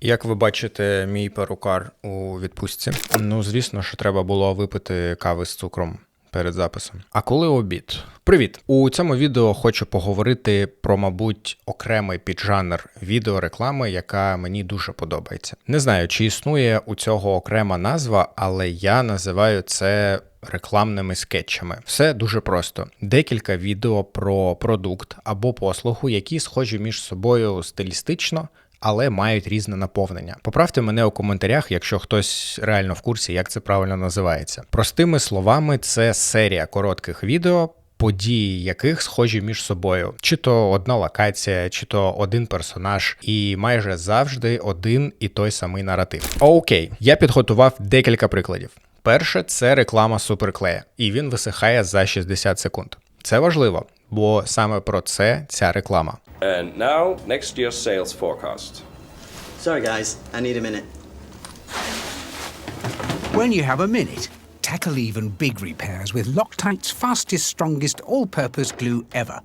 Як ви бачите, мій перукар у відпустці. Ну, звісно, що треба було випити кави з цукром. Перед записом. А коли обід? Привіт! У цьому відео хочу поговорити про, мабуть, окремий піджанр відеореклами, яка мені дуже подобається. Не знаю, чи існує у цього окрема назва, але я називаю це рекламними скетчами. Все дуже просто: декілька відео про продукт або послугу, які схожі між собою стилістично. Але мають різне наповнення. Поправте мене у коментарях, якщо хтось реально в курсі, як це правильно називається. Простими словами, це серія коротких відео. Події яких схожі між собою, чи то одна локація, чи то один персонаж, і майже завжди один і той самий наратив. Окей, я підготував декілька прикладів. Перше це реклама суперклея, і він висихає за 60 секунд. Це важливо, бо саме про це ця реклама. And now, next year's sales forecast. Sorry, guys, I need a minute. When you have a minute, tackle even big repairs with Loctite's fastest, strongest all-purpose glue ever.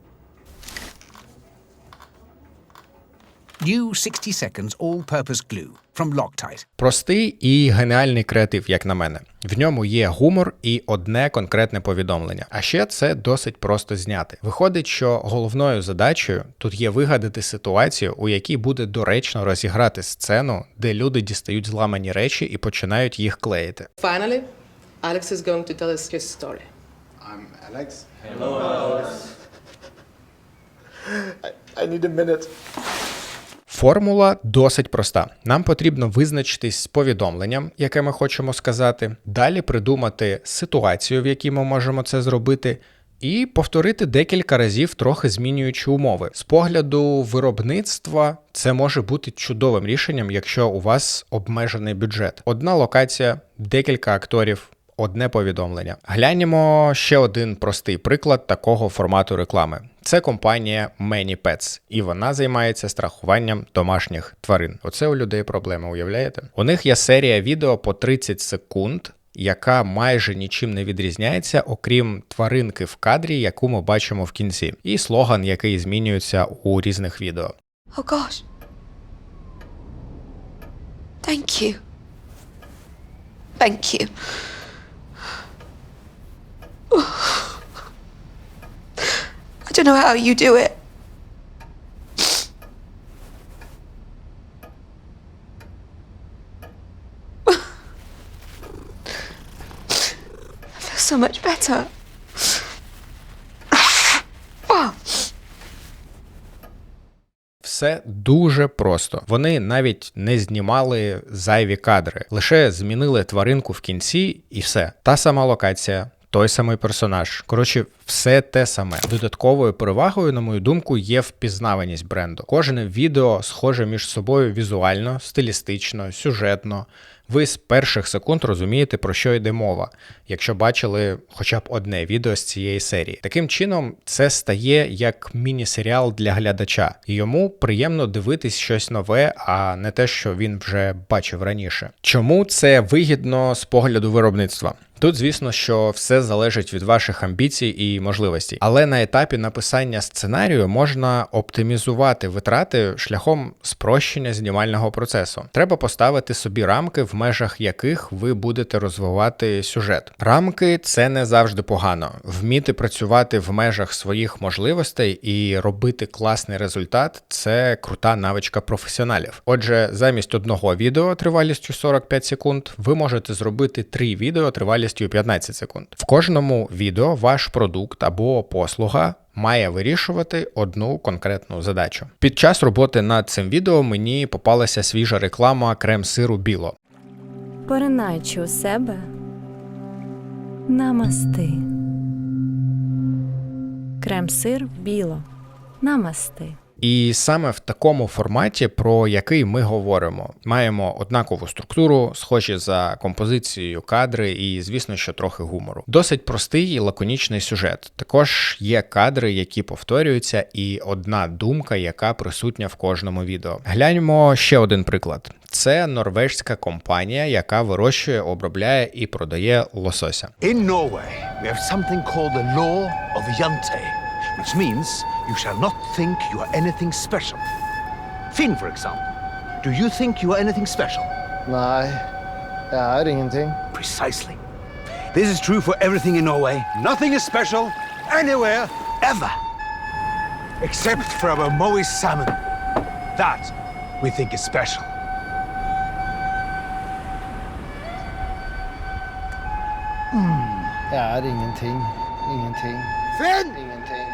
New 60 seconds all-purpose glue from Loctite. Простий і геніальний креатив, як на мене. В ньому є гумор і одне конкретне повідомлення. А ще це досить просто зняти. Виходить, що головною задачею тут є вигадати ситуацію, у якій буде доречно розіграти сцену, де люди дістають зламані речі і починають їх клеїти. Finally, Alex is going to tell us his story. I'm Alex. Hello. I, I need a minute. Формула досить проста. Нам потрібно визначитись з повідомленням, яке ми хочемо сказати, далі придумати ситуацію, в якій ми можемо це зробити. І повторити декілька разів, трохи змінюючи умови. З погляду виробництва це може бути чудовим рішенням, якщо у вас обмежений бюджет. Одна локація, декілька акторів, одне повідомлення. Глянемо ще один простий приклад такого формату реклами. Це компанія Many Pets, і вона займається страхуванням домашніх тварин. Оце у людей проблема, уявляєте? У них є серія відео по 30 секунд. Яка майже нічим не відрізняється, окрім тваринки в кадрі, яку ми бачимо в кінці, і слоган, який змінюється у різних відео. Oh gosh. Thank you. Thank you. Don't know how you do it. I feel so much better. Все дуже просто. Вони навіть не знімали зайві кадри, лише змінили тваринку в кінці, і все. Та сама локація. Той самий персонаж. Коротше, все те саме. Додатковою перевагою, на мою думку, є впізнаваність бренду. Кожне відео схоже між собою візуально, стилістично, сюжетно. Ви з перших секунд розумієте, про що йде мова, якщо бачили хоча б одне відео з цієї серії. Таким чином, це стає як міні-серіал для глядача, і йому приємно дивитись щось нове, а не те, що він вже бачив раніше. Чому це вигідно з погляду виробництва? Тут, звісно, що все залежить від ваших амбіцій і можливостей, але на етапі написання сценарію можна оптимізувати витрати шляхом спрощення знімального процесу. Треба поставити собі рамки, в межах яких ви будете розвивати сюжет. Рамки це не завжди погано. Вміти працювати в межах своїх можливостей і робити класний результат це крута навичка професіоналів. Отже, замість одного відео тривалістю 45 секунд, ви можете зробити три відео тривалістю 15 секунд. В кожному відео ваш продукт або послуга. Має вирішувати одну конкретну задачу. Під час роботи над цим відео мені попалася свіжа реклама крем-сиру біло. Поринаючи у себе намасти. Крем-сир біло. Намасти. І саме в такому форматі, про який ми говоримо, маємо однакову структуру, схожі за композицією кадри, і, звісно, що трохи гумору. Досить простий і лаконічний сюжет. Також є кадри, які повторюються, і одна думка, яка присутня в кожному відео. Гляньмо ще один приклад. Це норвежська компанія, яка вирощує, обробляє і продає лосося. In Norway, we have something called the law of Jante, which means you shall not think you are anything special. Finn, for example, Do you think you are anything special? Nei, jeg er ingenting. Precisely. This is true for everything in Norway. Nothing is special anywhere ever. Except for our Moe salmon. That we think is special. Jeg er ingenting. Ingenting. Finn! Ingenting.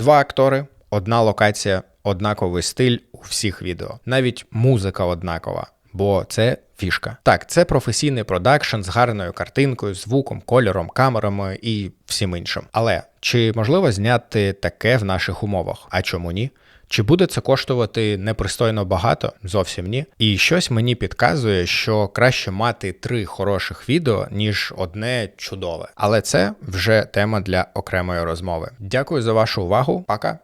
Два актори, одна локація, однаковий стиль у всіх відео. Навіть музика однакова, бо це фішка. Так, це професійний продакшн з гарною картинкою, звуком, кольором, камерами і всім іншим. Але чи можливо зняти таке в наших умовах? А чому ні? Чи буде це коштувати непристойно багато? Зовсім ні. І щось мені підказує, що краще мати три хороших відео, ніж одне чудове. Але це вже тема для окремої розмови. Дякую за вашу увагу. Пока!